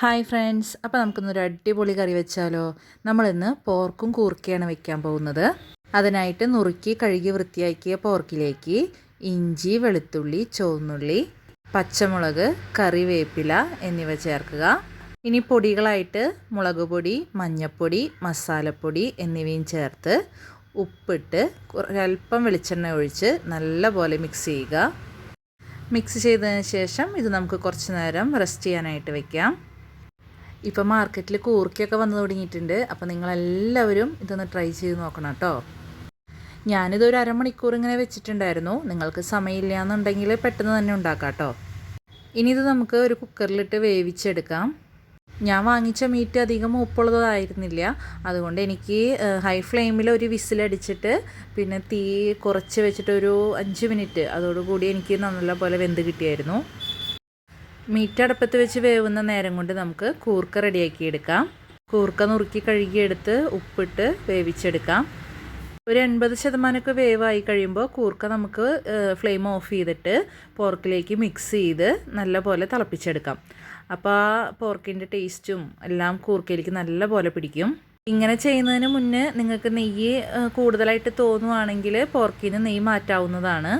Hi friends. അപ്പോൾ നമുക്കൊന്നൊരു അടിപൊളി കറി വെച്ചാലോ? നമ്മളിന്ന് പോർക്കും കൂർക്കയാണ് വെക്കാൻ പോകുന്നത്. അതിനായിട്ട് നുറുക്കി കഴുകി വൃത്തിയാക്കിയ പോർക്കിലേക്ക് ഇഞ്ചി വെളുത്തുള്ളി ചുവന്നുള്ളി പച്ചമുളക് കറിവേപ്പില എന്നിവ ചേർക്കുക. ഇനി പൊടികളായിട്ട് മുളക് പൊടി മഞ്ഞൾപ്പൊടി മസാലപ്പൊടി എന്നിവയും ചേർത്ത് ഉപ്പിട്ട് അല്പം വെളിച്ചെണ്ണ ഒഴിച്ച് നല്ലപോലെ മിക്സ് ചെയ്യുക. മിക്സ് ചെയ്തതിന് ശേഷം ഇത് നമുക്ക് കുറച്ച് നേരം റെസ്റ്റ് ചെയ്യാനായിട്ട് വെക്കാം. ഇപ്പോൾ മാർക്കറ്റിൽ കൂർക്കയൊക്കെ വന്നു തുടങ്ങിയിട്ടുണ്ട്. അപ്പോൾ നിങ്ങളെല്ലാവരും ഇതൊന്ന് ട്രൈ ചെയ്ത് നോക്കണം കേട്ടോ. ഞാനിത് ഒരു അരമണിക്കൂർ ഇങ്ങനെ വെച്ചിട്ടുണ്ടായിരുന്നു. നിങ്ങൾക്ക് സമയമില്ല എന്നുണ്ടെങ്കിൽ പെട്ടെന്ന് തന്നെ ഉണ്ടാക്കാം കേട്ടോ. ഇനി ഇത് നമുക്ക് ഒരു കുക്കറിലിട്ട് വേവിച്ചെടുക്കാം. ഞാൻ വാങ്ങിച്ച മീറ്റ് അധികം ഉപ്പുള്ളതായിരുന്നില്ല അതുകൊണ്ട് എനിക്ക് ഹൈ ഫ്ലെയിമിൽ ഒരു വിസിലടിച്ചിട്ട് പിന്നെ തീ കുറച്ച് വെച്ചിട്ട് ഒരു അഞ്ച് മിനിറ്റ് അതോടുകൂടി എനിക്ക് നല്ല പോലെ വെന്ത് കിട്ടിയായിരുന്നു. മീറ്റ് അടുപ്പത്ത് വെച്ച് വേവുന്ന നേരം കൊണ്ട് നമുക്ക് കൂർക്ക റെഡിയാക്കി എടുക്കാം കൂർക്ക നുറുക്കി കഴുകിയെടുത്ത് ഉപ്പിട്ട് വേവിച്ചെടുക്കാം. ഒരു എൺപത് ശതമാനമൊക്കെ വേവായി കഴിയുമ്പോൾ കൂർക്ക നമുക്ക് ഫ്ലെയിം ഓഫ് ചെയ്തിട്ട് പോർക്കിലേക്ക് മിക്സ് ചെയ്ത് നല്ലപോലെ തിളപ്പിച്ചെടുക്കാം. അപ്പോൾ ആ പോർക്കിന്റെ ടേസ്റ്റും എല്ലാം കൂർക്കയിലേക്ക് നല്ലപോലെ പിടിക്കും. ഇങ്ങനെ ചെയ്യുന്നതിന് മുന്നേ നിങ്ങൾക്ക് നെയ്യ് കൂടുതലായിട്ട് തോന്നുവാണെങ്കിൽ പോർക്കിന് നെയ്യ് മാറ്റാവുന്നതാണ്.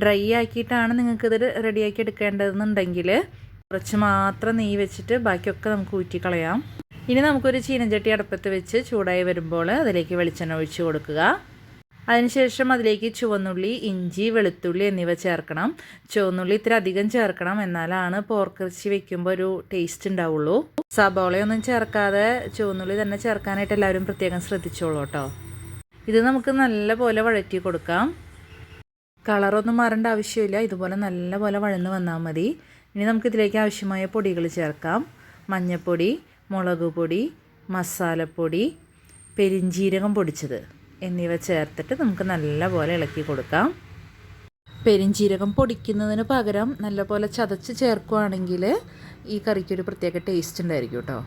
ഡ്രൈ ആക്കിയിട്ടാണ് നിങ്ങൾക്കിത് റെഡിയാക്കി എടുക്കേണ്ടതെന്നുണ്ടെങ്കിൽ കുറച്ച് മാത്രം നെയ്യ് വെച്ചിട്ട് ബാക്കിയൊക്കെ നമുക്ക് ഊറ്റിക്കളയാം. ഇനി നമുക്കൊരു ചീനച്ചട്ടി അടുപ്പത്ത് വെച്ച് ചൂടായി വരുമ്പോൾ അതിലേക്ക് വെളിച്ചെണ്ണ ഒഴിച്ച് കൊടുക്കുക. അതിനുശേഷം അതിലേക്ക് ചുവന്നുള്ളി ഇഞ്ചി വെളുത്തുള്ളി എന്നിവ ചേർക്കണം. ചുവന്നുള്ളി ഇത്തിരി അധികം ചേർക്കണം എന്നാലാണ് പോർക്കിറച്ചി വെക്കുമ്പോൾ ഒരു ടേസ്റ്റ് ഉണ്ടാവുള്ളൂ. സബോളയൊന്നും ചേർക്കാതെ ചുവന്നുള്ളി തന്നെ ചേർക്കാനായിട്ട് എല്ലാവരും പ്രത്യേകം ശ്രദ്ധിച്ചോളൂ കേട്ടോ. ഇത് നമുക്ക് നല്ലപോലെ വഴറ്റി കൊടുക്കാം. കളറൊന്നും മാറേണ്ട ആവശ്യമില്ല. ഇതുപോലെ നല്ലപോലെ വഴന്ന് വന്നാൽ മതി. ഇനി നമുക്കിതിലേക്ക് ആവശ്യമായ പൊടികൾ ചേർക്കാം. മഞ്ഞൾപ്പൊടി മുളക് പൊടി മസാലപ്പൊടി പെരിഞ്ചീരകം പൊടിച്ചത് എന്നിവ ചേർത്തിട്ട് നമുക്ക് നല്ലപോലെ ഇളക്കി കൊടുക്കാം. പെരിഞ്ചീരകം പൊടിക്കുന്നതിന് പകരം നല്ലപോലെ ചതച്ച് ചേർക്കുകയാണെങ്കിൽ ഈ കറിക്കൊരു പ്രത്യേക ടേസ്റ്റ് ഉണ്ടായിരിക്കും കേട്ടോ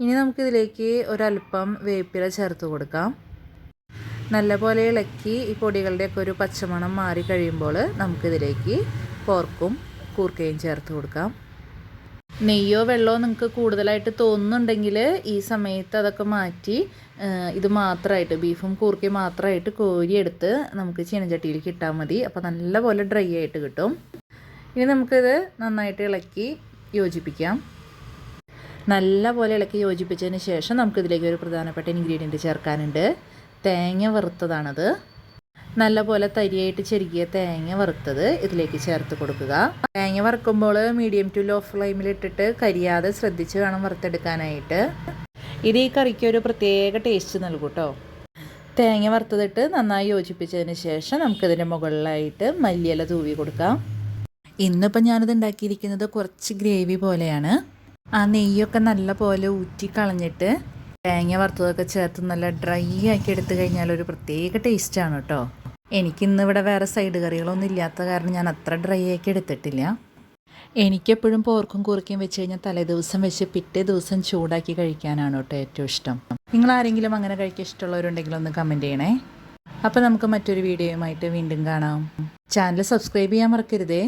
ഇനി നമുക്കിതിലേക്ക് ഒരല്പം വേപ്പില ചേർത്ത് കൊടുക്കാം. നല്ലപോലെ ഇളക്കി ഈ പൊടികളുടെയൊക്കെ ഒരു പച്ചമണം മാറി കഴിയുമ്പോൾ നമുക്കിതിലേക്ക് പോർക്കും കൂർക്കയും ചേർത്ത് കൊടുക്കാം. നെയ്യോ വെള്ളമോ നിങ്ങൾക്ക് കൂടുതലായിട്ട് തോന്നുന്നുണ്ടെങ്കിൽ ഈ സമയത്ത് അതൊക്കെ മാറ്റി ഇത് മാത്രമായിട്ട് ബീഫും കൂർക്കയും മാത്രമായിട്ട് കോരിയെടുത്ത് നമുക്ക് ചീനച്ചട്ടിയിലേക്ക് ഇട്ടാൽ മതി. അപ്പോൾ നല്ലപോലെ ഡ്രൈ ആയിട്ട് കിട്ടും. ഇനി നമുക്കിത് നന്നായിട്ട് ഇളക്കി യോജിപ്പിക്കാം. നല്ലപോലെ ഇളക്കി യോജിപ്പിച്ചതിന് ശേഷം നമുക്കിതിലേക്ക് ഒരു പ്രധാനപ്പെട്ട ഇൻഗ്രീഡിയന്റ് ചേർക്കാനുണ്ട്. തേങ്ങ വറുത്തതാണത്. നല്ലപോലെ തരിയായിട്ട് ചെരുകിയ തേങ്ങ വറുത്തത് ഇതിലേക്ക് ചേർത്ത് കൊടുക്കുക. തേങ്ങ വറുക്കുമ്പോൾ മീഡിയം ടു ലോ ഫ്ലെയിമിൽ ഇട്ടിട്ട് കരിയാതെ ശ്രദ്ധിച്ച് വേണം വറുത്തെടുക്കാനായിട്ട്. ഇത് ഈ കറിക്ക് ഒരു പ്രത്യേക ടേസ്റ്റ് നൽകും കേട്ടോ തേങ്ങ വറുത്തതിട്ട് നന്നായി യോജിപ്പിച്ചതിന് ശേഷം നമുക്കിതിന്റെ മുകളിലായിട്ട് മല്ലിയില തൂവി കൊടുക്കാം. ഇന്നിപ്പോൾ ഞാനിത് ഉണ്ടാക്കിയിരിക്കുന്നത് കുറച്ച് ഗ്രേവി പോലെയാണ്. ആ നെയ്യൊക്കെ നല്ല പോലെ ഊറ്റി കളഞ്ഞിട്ട് തേങ്ങ വറുത്തതൊക്കെ ചേർത്ത് നല്ല ഡ്രൈ ആക്കി എടുത്തു കഴിഞ്ഞാൽ ഒരു പ്രത്യേക ടേസ്റ്റാണ് കേട്ടോ എനിക്കിന്ന് ഇവിടെ വേറെ സൈഡ് കറികളൊന്നും ഇല്ലാത്ത കാരണം ഞാൻ അത്ര ഡ്രൈ ആക്കി എടുത്തിട്ടില്ല. എനിക്കെപ്പോഴും പോർക്കും കുറുക്കിയും വെച്ച് കഴിഞ്ഞാൽ തലേ ദിവസം വെച്ച് പിറ്റേ ദിവസം ചൂടാക്കി കഴിക്കാനാണ് കേട്ടോ ഏറ്റവും ഇഷ്ടം. നിങ്ങൾ ആരെങ്കിലും അങ്ങനെ കഴിക്കാൻ ഇഷ്ടമുള്ളവരുണ്ടെങ്കിൽ ഒന്ന് കമന്റ് ചെയ്യണേ. അപ്പോൾ നമുക്ക് മറ്റൊരു വീഡിയോയുമായിട്ട് വീണ്ടും കാണാം. ചാനൽ സബ്സ്ക്രൈബ് ചെയ്യാൻ മറക്കരുതേ.